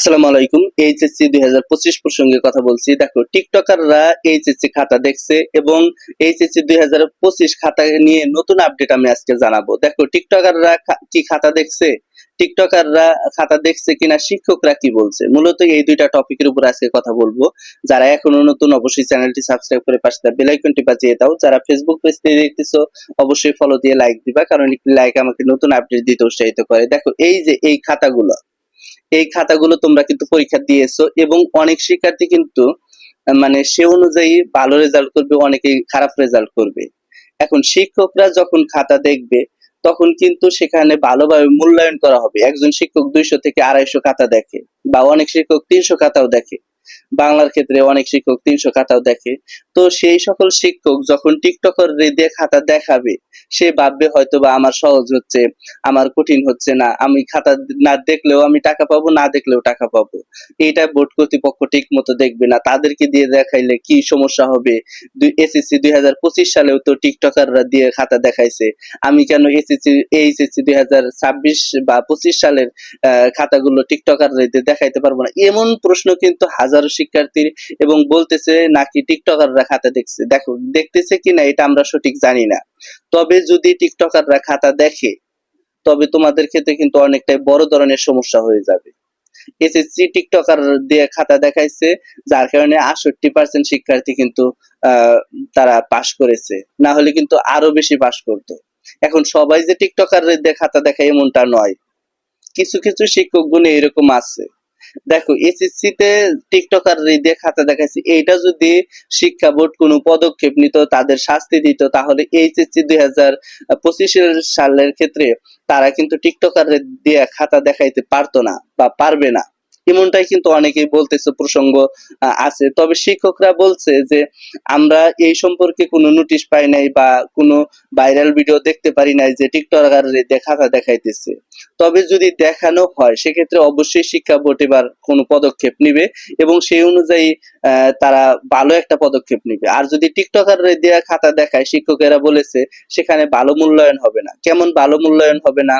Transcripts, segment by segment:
আসসালামু আলাইকুম, এইচএসসি দুই হাজার পঁচিশ প্রসঙ্গে কথা বলছি। দেখো, টিকটকাররা এইচএসসি খাতা দেখছে এবং এইচএসসি দুই হাজার পঁচিশ খাতা নিয়ে নতুন আপডেট আমি আজকে জানাব। দেখো, টিকটকাররা কি খাতা দেখছে? টিকটকাররা খাতা দেখছে কিনা, শিক্ষকরা কি বলছে? মূলত এই দুইটা টপিকের উপর আজকে কথা বলব। যারা এখনও নতুন, অবশ্যই চ্যানেলটি সাবস্ক্রাইব করে পাশে বেল আইকনটি বাজিয়ে দাও। যারা ফেসবুক পেজ থেকে দেখতেছো, অবশ্যই ফলো দিয়ে লাইক দিবা, কারণ একটি লাইক আমাকে নতুন আপডেট দিতে উৎসাহিত করে। দেখো, এই যে এই খাতাগুলো এই খাতাগুলো তোমরা কিন্তু পরীক্ষা দিয়েছ এবং অনেক শিক্ষার্থী কিন্তু মানে সে অনুযায়ী ভালো রেজাল্ট করবে অনেকে খারাপ রেজাল্ট করবে। এখন শিক্ষকরা যখন খাতা দেখবে, তখন কিন্তু সেখানে ভালোভাবে মূল্যায়ন করা হবে। একজন শিক্ষক দুইশো থেকে আড়াইশো খাতা দেখে বা অনেক শিক্ষক তিনশো খাতাও দেখে। বাংলার ক্ষেত্রে অনেক শিক্ষক তিনশো খাতাও দেখে। তো সেই সকল শিক্ষক যখন টিকটকের দিয়ে খাতা দেখাবে, সে ভাববে হয়তো বা আমার সহজ হচ্ছে, আমার কঠিন হচ্ছে না, আমি খাতা না দেখলেও আমি টাকা পাবো, না দেখলেও টাকা পাবো। এটা বোর্ড কর্তৃপক্ষ ঠিক মতো দেখবে না। তাদেরকে দিয়ে দেখাইলে কি সমস্যা হবে? এসএসসি দুই হাজার পঁচিশ সালেও তো টিকটকাররা দিয়ে খাতা দেখাইছে। আমি কেন এসএসসি, এইচএসসি দুই হাজার ছাব্বিশ বা পঁচিশ সালের খাতাগুলো টিকটকাররা দেখাইতে পারব না? এমন প্রশ্ন কিন্তু হাজারো শিক্ষার্থীর এবং বলতেছে নাকি টিকটকাররা খাতা দেখছে। দেখো, দেখতেছে কিনা এটা আমরা সঠিক জানি না। তবে যদি টিকটকাররা খাতা দেখে, তবে তোমাদের ক্ষেত্রে কিন্তু অনেকটাই বড় ধরনের সমস্যা হয়ে যাবে। এসএসসি টিকটকার দিয়ে খাতা দেখাইছে, যার কারণে আটষট্টি পার্সেন্ট শিক্ষার্থী কিন্তু তারা পাশ করেছে। না হলে কিন্তু আরও বেশি পাশ করতো। এখন সবাই যে টিকটকার খাতা দেখায় এমনটা নয়। কিছু কিছু শিক্ষক গুণে এরকম আছে। দেখো এসএসসি তে টিকটকার দিয়ে খাতা দেখাইছে এটা যদি শিক্ষা বোর্ড কোনো পদক্ষেপ নিত, তাদের শাস্তি দিত, তাহলে এইচএসসি দুই হাজার পঁচিশের সালের ক্ষেত্রে তারা কিন্তু টিকটকার দিয়ে খাতা দেখাইতে পারতো না বা পারবে না। এমনটাই কিন্তু অনেকেই বলতেছে, প্রসঙ্গ আছে। তবে শিক্ষকরা বলছে যে, আমরা এই সম্পর্কে কোনো নোটিশ পাই নাই বা কোনো ভাইরাল ভিডিও দেখতে পারি নাই যে টিকটকার দিয়ে খাতা দেখাইতেছে। তবে যদি দেখানো হয়, সেক্ষেত্রে অবশ্যই শিক্ষা বোর্ড এবার কোনো পদক্ষেপ নিবে এবং সেই অনুযায়ী তারা ভালো একটা পদক্ষেপ নিবে। আর যদি টিকটকার দেওয়া খাতা দেখায়, শিক্ষকেরা বলেছে, সেখানে ভালো মূল্যায়ন হবে না। কেমন ভালো মূল্যায়ন হবে না?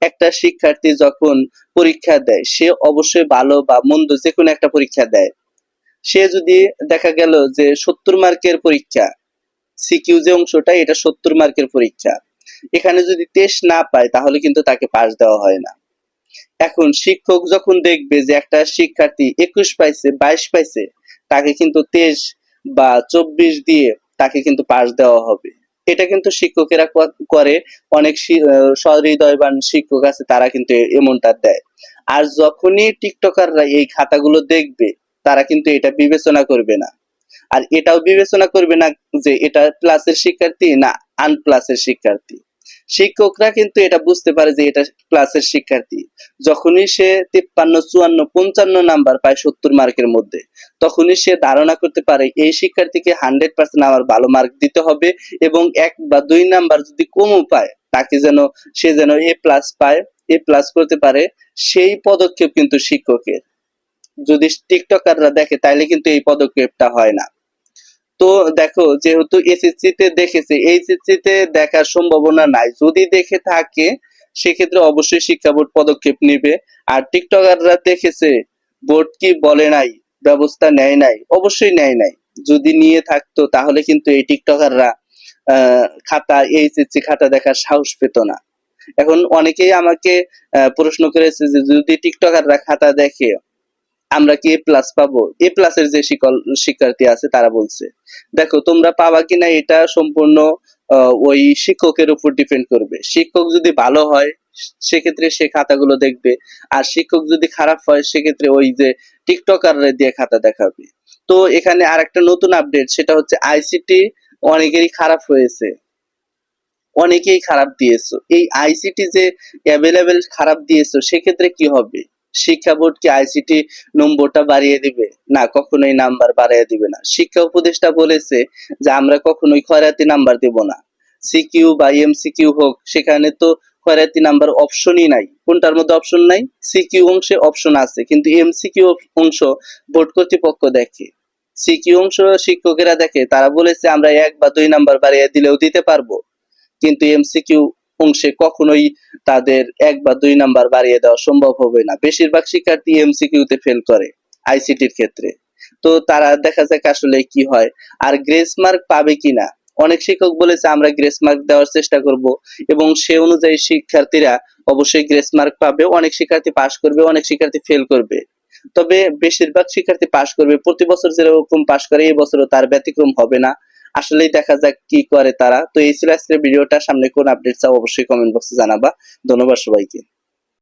একটা শিক্ষার্থী যখন পরীক্ষা দেয়, সে অবশ্যই ভালো বা মন্দ যে কোনো একটা পরীক্ষা দেয়। সে যদি দেখা গেল যে সত্তর মার্কের পরীক্ষা সিকিউ যে অংশটা, এটা সত্তর মার্কের পরীক্ষা। এখানে যদি টেস্ট না পায়, তাহলে কিন্তু তাকে পাস দেওয়া হয় না। এখন শিক্ষক যখন দেখবে যে একটা শিক্ষার্থী একুশ পাইছে, বাইশ পাইছে, তাকে কিন্তু তেইশ বা চব্বিশ দিয়ে তাকে কিন্তু পাস দেওয়া হবে। এটা কিন্তু শিক্ষকেরা করে। অনেক সহৃদয়বান শিক্ষক আছে, তারা কিন্তু এমনটা দেয়। আর যখনই টিকটকাররা এই খাতাগুলো দেখবে, তারা কিন্তু এটা বিবেচনা করবে না। আর এটাও বিবেচনা করবে না যে এটা প্লাসের শিক্ষার্থী না আনপ্লাসের শিক্ষার্থী। শিক্ষকরা কিন্তু এটা বুঝতে পারে যে এটা ক্লাসের শিক্ষার্থী। যখনই সে তিপ্পান্ন, চুয়ান্ন, পঞ্চান্ন নাম্বার পায় সত্তর মার্কের মধ্যে, তখনই সে ধারণা করতে পারে এই শিক্ষার্থীকে হান্ড্রেড পার্সেন্ট আমার ভালো মার্ক দিতে হবে এবং এক বা দুই নাম্বার যদি কমও পায়, তাকে যেন, সে যেন এ প্লাস পায়, এ প্লাস করতে পারে, সেই পদক্ষেপ কিন্তু শিক্ষকের। যদি টিকটকাররা দেখে, তাইলে কিন্তু এই পদক্ষেপটা হয় না। তো দেখো, যেহেতু এসএসসি তে দেখেছে এইচএসসি তে দেখার সম্ভাবনা নাই। যদি দেখে থাকে, সেক্ষেত্রে অবশ্যই শিক্ষা বোর্ড পদক্ষেপ নেবে। আর টিকটকাররা দেখেছে, বোর্ড কি বলে নাই, ব্যবস্থা নেয় নাই, অবশ্যই নেয় নাই। যদি নিয়ে থাকতো, তাহলে কিন্তু এই টিকটকাররা খাতা এইচএসসি খাতা দেখার সাহস পেত না। এখন অনেকেই আমাকে প্রশ্ন করেছে যে, যদি টিকটকাররা খাতা দেখে আমরা কি এ প্লাস পাবো? এ প্লাসের যে শিক্ষার্থী আছে, তারা বলছে, দেখো, তোমরা পাবা কিনা এটা সম্পূর্ণ ওই শিক্ষকের উপর ডিপেন্ড করবে। শিক্ষক যদি ভালো হয়, সেক্ষেত্রে সে খাতাগুলো দেখবে। আর শিক্ষক যদি খারাপ হয়, সেক্ষেত্রে ওই যে টিকটকার দিয়ে খাতা দেখাবে। তো এখানে আর একটা নতুন আপডেট সেটা হচ্ছে আইসিটি অনেকেরই খারাপ হয়েছে। অনেকেই খারাপ দিয়েছ। এই আইসিটি যে অ্যাভেলেবেল খারাপ দিয়েছ, সেক্ষেত্রে কি হবে? শিক্ষা বোর্ড কি আইসিটি নম্বরটা বাড়িয়ে দিবে? না, কখনোই নাম্বার বাড়িয়ে দিবে না। শিক্ষা উপদেষ্টা বলেছে যে, আমরা কখনোই খয়রাতি নাম্বার দেব না। সিকিউ বা এমসিকিউ হোক, সেখানে তো খয়রাতি নাম্বার অপশনই নাই। কোনটার মধ্যে অপশন নাই? সিকিউ অংশে অপশন আছে, কিন্তু এমসিকিউ অংশ বোর্ড কর্তৃপক্ষ দেখে। সিকিউ অংশ শিক্ষকেরা দেখে, তারা বলেছে, আমরা এক বা দুই নাম্বার বাড়িয়ে দিলেও দিতে পারব। কিন্তু এমসিকিউ অংশে কখনোই তাদের এক বা দুই নাম্বার বাড়িয়ে দেওয়া সম্ভব হবে না। বেশিরভাগ শিক্ষার্থী এমসিকিউতে ফেল করে আইসিটির ক্ষেত্রে। তো তারা দেখা যাক আসলে কি হয়। আর গ্রেস মার্ক পাবে কিনা? অনেক শিক্ষক বলেছে, আমরা গ্রেস মার্ক দেওয়ার চেষ্টা করব। এবং সে অনুযায়ী শিক্ষার্থীরা অবশ্যই গ্রেস মার্ক পাবে। অনেক শিক্ষার্থী পাস করবে, অনেক শিক্ষার্থী ফেল করবে। তবে বেশিরভাগ শিক্ষার্থী পাস করবে। প্রতি বছর যেরকম পাস করে, এই বছরও তার ব্যতিক্রম হবে না। আসলেই দেখা যাক কি করে তারা। তো এই ছিল আজকের ভিডিওটা। সামনে কোন আপডেট চাও অবশ্যই কমেন্ট বক্সে জানাবা। ধন্যবাদ সবাইকে।